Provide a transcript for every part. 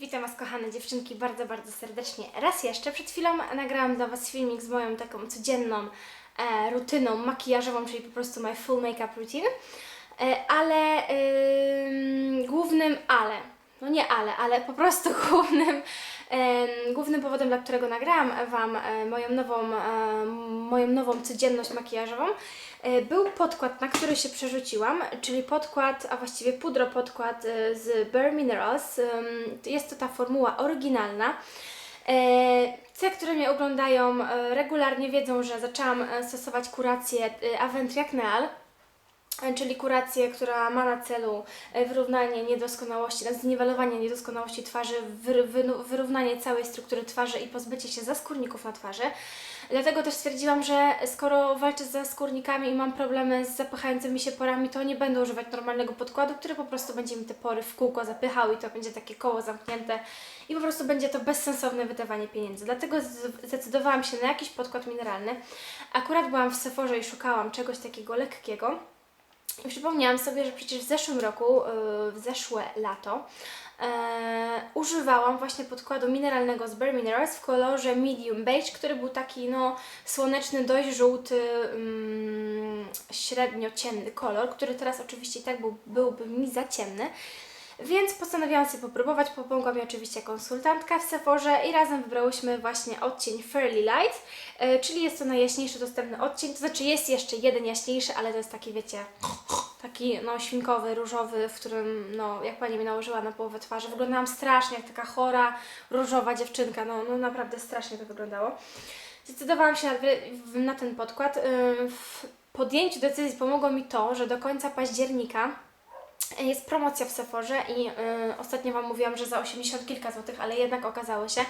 Witam Was kochane dziewczynki bardzo, bardzo serdecznie. Raz jeszcze, przed chwilą nagrałam dla Was filmik z moją taką codzienną e, rutyną makijażową, czyli po prostu my full makeup routine. E, ale ym, głównym ale, no nie ale, ale po prostu głównym, głównym powodem, dla którego nagrałam Wam e, moją nową, e, moją nową codzienność makijażową, e, był podkład, na który się przerzuciłam, czyli podkład, a właściwie pudropodkład e, z Bare Minerals. Jest to ta formuła oryginalna. Te, które mnie oglądają regularnie wiedzą, że zaczęłam stosować kurację Avent Neal, e, czyli kurację, która ma na celu e, wyrównanie niedoskonałości, zniwelowanie niedoskonałości twarzy, wyrównanie całej struktury twarzy i pozbycie się zaskórników na twarzy. Dlatego też stwierdziłam, że skoro walczę z zaskórnikami i mam problemy z zapychającymi się porami, to nie będę używać normalnego podkładu, który po prostu będzie mi te pory w kółko zapychał i to będzie takie koło zamknięte i po prostu będzie to bezsensowne wydawanie pieniędzy. Dlatego zdecydowałam się na jakiś podkład mineralny. Akurat byłam w Sephorze i szukałam czegoś takiego lekkiego. Przypomniałam sobie, że przecież w zeszłym roku, yy, w zeszłe lato, yy, używałam właśnie podkładu mineralnego z Bare Minerals w kolorze medium beige, który był taki no słoneczny, dość żółty, mm, średnio ciemny kolor, który teraz oczywiście i tak był, byłby mi za ciemny. Więc postanowiłam sobie popróbować, pomogła mi oczywiście konsultantka w Sephorze i razem wybrałyśmy właśnie odcień Fairly Light, yy, czyli jest to najjaśniejszy dostępny odcień, to znaczy jest jeszcze jeden jaśniejszy, ale to jest taki wiecie, taki no świnkowy, różowy, w którym no jak pani mi nałożyła na połowę twarzy, wyglądałam strasznie jak taka chora, różowa dziewczynka, no, no naprawdę strasznie to wyglądało. Zdecydowałam się na, na ten podkład. Yy, W podjęciu decyzji pomogło mi to, że do końca października jest promocja w Sephorze i y, ostatnio Wam mówiłam, że za 80 kilka złotych, ale jednak okazało się,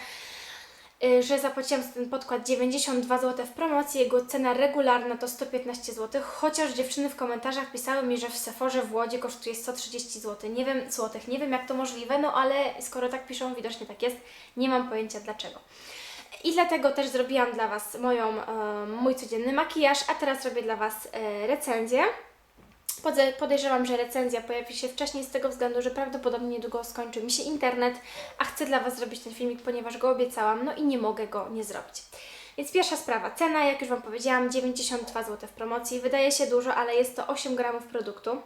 y, że zapłaciłam za ten podkład 92 zł w promocji, jego cena regularna to 115 zł, chociaż dziewczyny w komentarzach pisały mi, że w Sephorze w Łodzi kosztuje 130 zł. Nie wiem, złotych, nie wiem jak to możliwe, no ale skoro tak piszą, widocznie tak jest, nie mam pojęcia dlaczego. I dlatego też zrobiłam dla Was moją, e, mój codzienny makijaż, a teraz robię dla Was e, recenzję. Podejrzewam, że recenzja pojawi się wcześniej z tego względu, że prawdopodobnie niedługo skończy mi się internet, a chcę dla Was zrobić ten filmik, ponieważ go obiecałam, no i nie mogę go nie zrobić. Więc pierwsza sprawa, cena, jak już Wam powiedziałam, 92 zł w promocji. Wydaje się dużo, ale jest to 8 gramów produktu.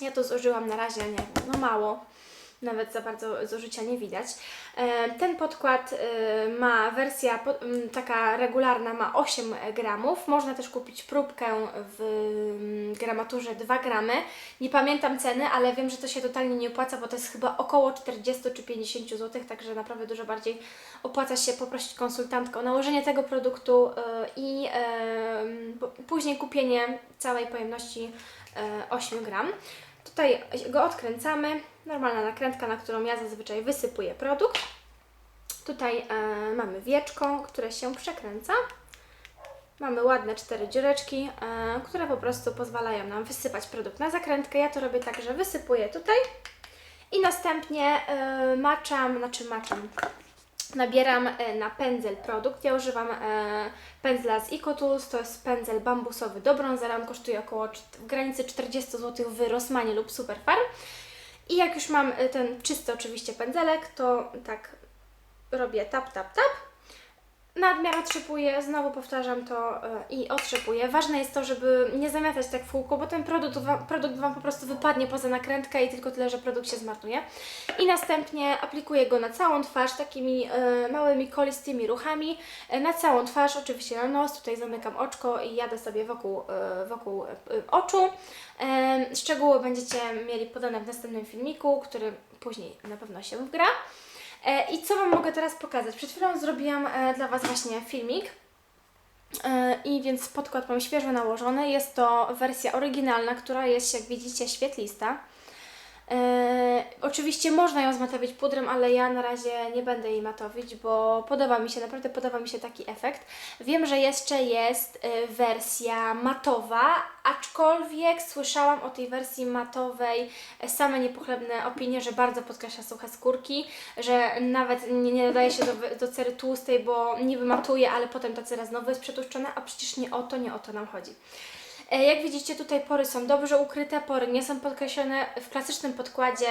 Ja to zużyłam na razie, nie no mało, nawet za bardzo zużycia nie widać. E, Ten podkład e, ma wersja taka regularna, ma 8 gramów. Można też kupić próbkę w gramaturze 2 gramy. Nie pamiętam ceny, ale wiem, że to się totalnie nie opłaca, bo to jest chyba około 40 czy 50 zł, także naprawdę dużo bardziej opłaca się poprosić konsultantkę o nałożenie tego produktu e, i później kupienie całej pojemności e, 8 gram. Tutaj go odkręcamy. Normalna nakrętka, na którą ja zazwyczaj wysypuję produkt. Tutaj e, mamy wieczko, które się przekręca. Mamy ładne cztery dziureczki, e, które po prostu pozwalają nam wysypać produkt na zakrętkę. Ja to robię tak, że wysypuję tutaj i następnie e, maczam, znaczy maczam, nabieram e, na pędzel produkt. Ja używam e, pędzla z Ecotools, to jest pędzel bambusowy do brązera, on kosztuje około w granicy 40 zł w Rossmanie lub Superfarm. I jak już mam e, ten czysty oczywiście pędzelek, to tak robię tap, tap, tap. Nadmiar otrzepuję, znowu powtarzam to e, i otrzepuję. Ważne jest to, żeby nie zamiatać tak w kółko, bo ten produkt produkt Wam po prostu wypadnie poza nakrętkę i tylko tyle, że produkt się zmarnuje. I następnie aplikuję go na całą twarz takimi e, małymi kolistymi ruchami. E, na całą twarz, oczywiście na nos, tutaj zamykam oczko i jadę sobie wokół, wokół oczu. Szczegóły będziecie mieli podane w następnym filmiku, który później na pewno się wgra. E, I co Wam mogę teraz pokazać? Przed chwilą zrobiłam e, dla Was właśnie filmik. E, I więc podkład mam świeżo nałożony. Jest to wersja oryginalna, która jest, jak widzicie, świetlista. E, oczywiście można ją zmatowić pudrem, ale ja na razie nie będę jej matowić, bo podoba mi się, naprawdę podoba mi się taki efekt. Wiem, że jeszcze jest e, wersja matowa, aczkolwiek słyszałam o tej wersji matowej e, same niepochlebne opinie, że bardzo podkreśla suche skórki, że nawet nie, nie nadaje się do, do cery tłustej, bo niby matuje, ale potem ta cera znowu jest przetłuszczona, a przecież nie o to, nie o to nam chodzi. E, Jak widzicie, tutaj pory są dobrze ukryte, pory nie są podkreślone. W klasycznym podkładzie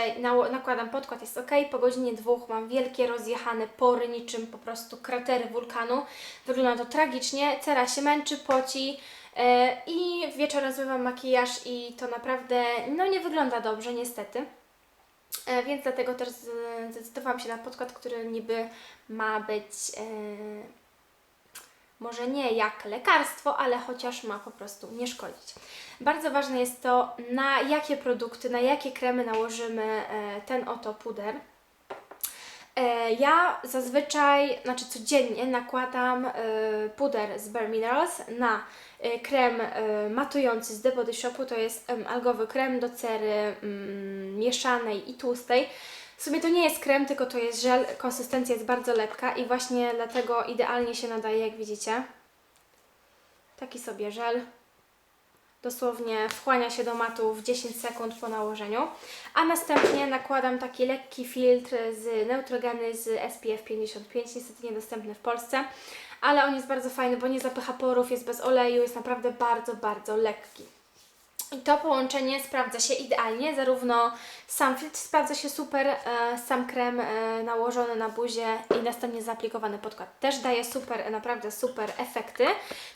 nakładam podkład, jest ok. Po godzinie dwóch mam wielkie, rozjechane pory, niczym po prostu kratery wulkanu. Wygląda to tragicznie, cera się męczy, poci. e, I wieczorem zmywam makijaż i to naprawdę no nie wygląda dobrze, niestety. E, Więc dlatego też zdecydowałam się na podkład, który niby ma być może nie jak lekarstwo, ale chociaż ma po prostu nie szkodzić. Bardzo ważne jest to, na jakie produkty, na jakie kremy nałożymy e, ten oto puder. E, Ja zazwyczaj, znaczy codziennie nakładam e, puder z Bare Minerals na krem matujący z The Body Shopu. To jest algowy krem do cery mm, mieszanej i tłustej. W sumie to nie jest krem, tylko to jest żel. Konsystencja jest bardzo lekka i właśnie dlatego idealnie się nadaje, jak widzicie. Taki sobie żel. Dosłownie wchłania się do matu w 10 sekund po nałożeniu. A następnie nakładam taki lekki filtr z Neutrogeny z SPF 55, niestety niedostępny w Polsce. Ale on jest bardzo fajny, bo nie zapycha porów, jest bez oleju, jest naprawdę bardzo, bardzo lekki. I to połączenie sprawdza się idealnie, zarówno sam filtr sprawdza się super, e, sam krem e, nałożony na buzię i następnie zaaplikowany podkład też daje super, naprawdę super efekty.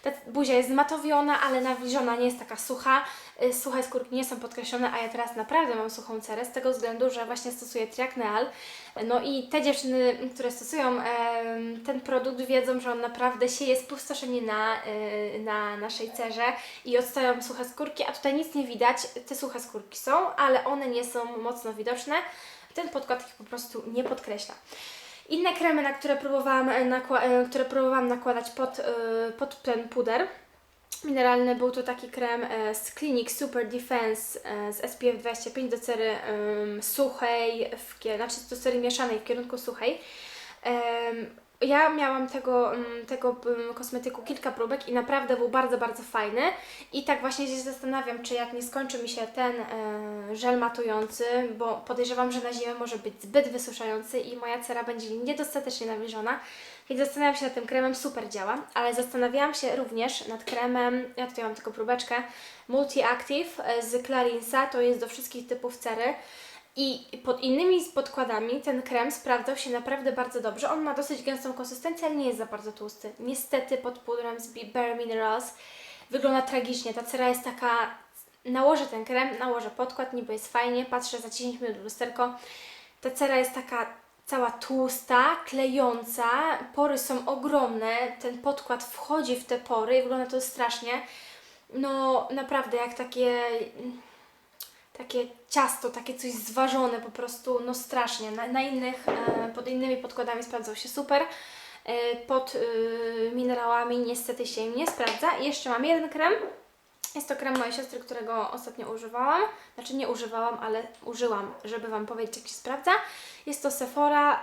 Ta buzia jest zmatowiona, ale nawilżona, nie jest taka sucha. E, Suche skórki nie są podkreślone, a ja teraz naprawdę mam suchą cerę z tego względu, że właśnie stosuję Triacneal. No i te dziewczyny, które stosują ten produkt wiedzą, że on naprawdę sieje spustoszenie na, y, na naszej cerze i odstają suche skórki, a tutaj nic nie widać. Te suche skórki są, ale one nie są mocno widoczne. Ten podkład ich po prostu nie podkreśla. Inne kremy, na które próbowałam, e, nakła- e, które próbowałam nakładać pod, y, pod ten puder, mineralny był to taki krem e, z Clinique Super Defense e, z SPF 25 do cery em, suchej, w, znaczy do cery mieszanej w kierunku suchej. Em, ja miałam tego, mm, tego mm, kosmetyku kilka próbek i naprawdę był bardzo, bardzo fajny. I tak właśnie się zastanawiam, czy jak nie skończy mi się ten e, żel matujący, bo podejrzewam, że na zimę może być zbyt wysuszający i moja cera będzie niedostatecznie nawilżona. Więc zastanawiam się nad tym kremem, super działa, ale zastanawiałam się również nad kremem, ja tutaj mam tylko próbeczkę, Multi Active e, z Clarinsa, to jest do wszystkich typów cery. I pod innymi podkładami ten krem sprawdzał się naprawdę bardzo dobrze. On ma dosyć gęstą konsystencję, ale nie jest za bardzo tłusty. Niestety pod pudrem z Bare Minerals wygląda tragicznie. Ta cera jest taka... Nałożę ten krem, nałożę podkład, niby jest fajnie, patrzę za 10 minut w lusterko. Ta cera jest taka cała tłusta, klejąca, pory są ogromne, ten podkład wchodzi w te pory i wygląda to strasznie. No naprawdę jak takie takie ciasto, takie coś zważone po prostu, no strasznie. Na, na innych, e, pod innymi podkładami sprawdzał się super. E, pod e, minerałami niestety się nie sprawdza. I jeszcze mam jeden krem. Jest to krem mojej siostry, którego ostatnio używałam. Znaczy nie używałam, ale użyłam, żeby Wam powiedzieć jak się sprawdza. Jest to Sephora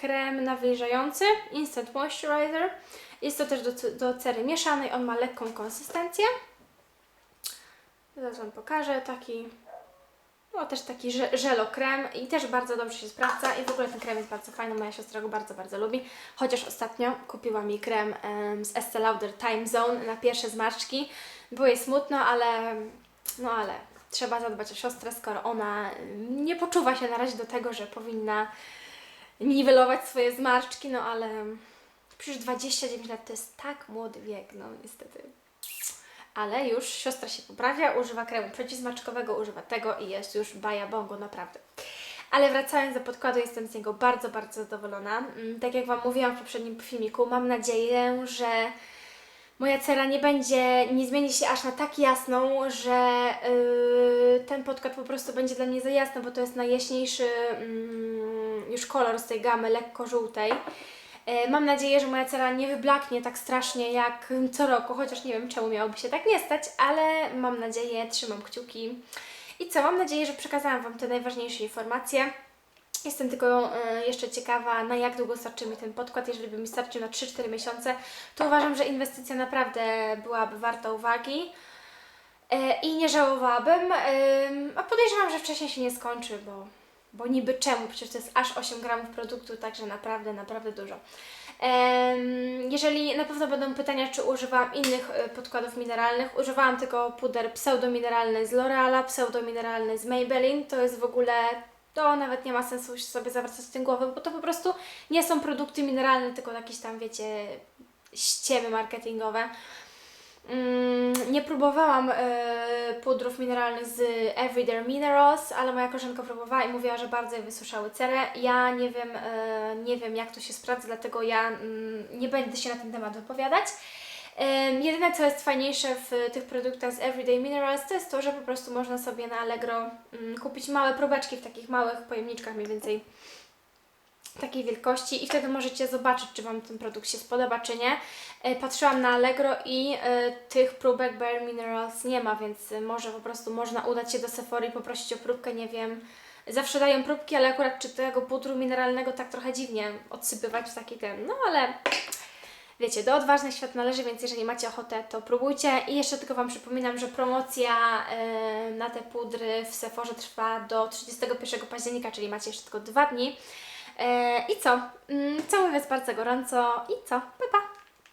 krem nawilżający, Instant Moisturizer. Jest to też do, do cery mieszanej, on ma lekką konsystencję. Zaraz Wam pokażę, taki, no też taki że- żelokrem i też bardzo dobrze się sprawdza i w ogóle ten krem jest bardzo fajny, moja siostra go bardzo, bardzo lubi, chociaż ostatnio kupiła mi krem em, z Estee Lauder Time Zone na pierwsze zmarszczki, było jej smutno, ale no ale trzeba zadbać o siostrę, skoro ona nie poczuwa się na razie do tego, że powinna niwelować swoje zmarszczki, no ale przecież 29 lat to jest tak młody wiek, no niestety ale już siostra się poprawia, używa kremu przeciwsmaczkowego, używa tego i jest już baja bongo, naprawdę. Ale wracając do podkładu, jestem z niego bardzo, bardzo zadowolona. Mm, Tak jak Wam mówiłam w poprzednim filmiku, mam nadzieję, że moja cera nie będzie, nie zmieni się aż na tak jasną, że yy, ten podkład po prostu będzie dla mnie za jasny, bo to jest najjaśniejszy mm, już kolor z tej gamy lekko żółtej. E, Mam nadzieję, że moja cera nie wyblaknie tak strasznie jak co roku, chociaż nie wiem czemu miałoby się tak nie stać, ale mam nadzieję, trzymam kciuki. I co, mam nadzieję, że przekazałam Wam te najważniejsze informacje. Jestem tylko e, jeszcze ciekawa, na jak długo starczy mi ten podkład. Jeżeli by mi starczył na 3-4 miesiące, to uważam, że inwestycja naprawdę byłaby warta uwagi. E, I nie żałowałabym, Ym, a podejrzewam, że wcześniej się nie skończy, bo, bo niby czemu, przecież to jest aż 8 gramów produktu, także naprawdę, naprawdę dużo. Jeżeli na pewno będą pytania, czy używałam innych e, podkładów mineralnych, używałam tylko puder pseudomineralny z L'Oreala, pseudomineralny z Maybelline, to jest w ogóle, to nawet nie ma sensu sobie zawracać tym głowy, bo to po prostu nie są produkty mineralne, tylko jakieś tam, wiecie, ściemy marketingowe. Mm, Nie próbowałam e, pudrów mineralnych z Everyday Minerals, ale moja koleżanka próbowała i mówiła, że bardzo je wysuszały cerę. Ja nie wiem, e, nie wiem jak to się sprawdza, dlatego ja mm, nie będę się na ten temat wypowiadać. Em, Jedyne, co jest fajniejsze w tych produktach z Everyday Minerals, to jest to, że po prostu można sobie na Allegro mm, kupić małe próbeczki w takich małych pojemniczkach mniej więcej takiej wielkości i wtedy możecie zobaczyć, czy Wam ten produkt się spodoba, czy nie. E, Patrzyłam na Allegro i e, tych próbek Bare Minerals nie ma, więc e, może po prostu można udać się do Sephory i poprosić o próbkę, nie wiem. Zawsze dają próbki, ale akurat czy tego pudru mineralnego tak trochę dziwnie odsypywać w taki ten, no ale wiecie, do odważnych świat należy, więc jeżeli macie ochotę, to próbujcie. I jeszcze tylko Wam przypominam, że promocja na te pudry w Sephorze trwa do 31 października, czyli macie jeszcze tylko dwa dni. E, I co? Mm, Całuję Was bardzo gorąco i co? Pa, pa!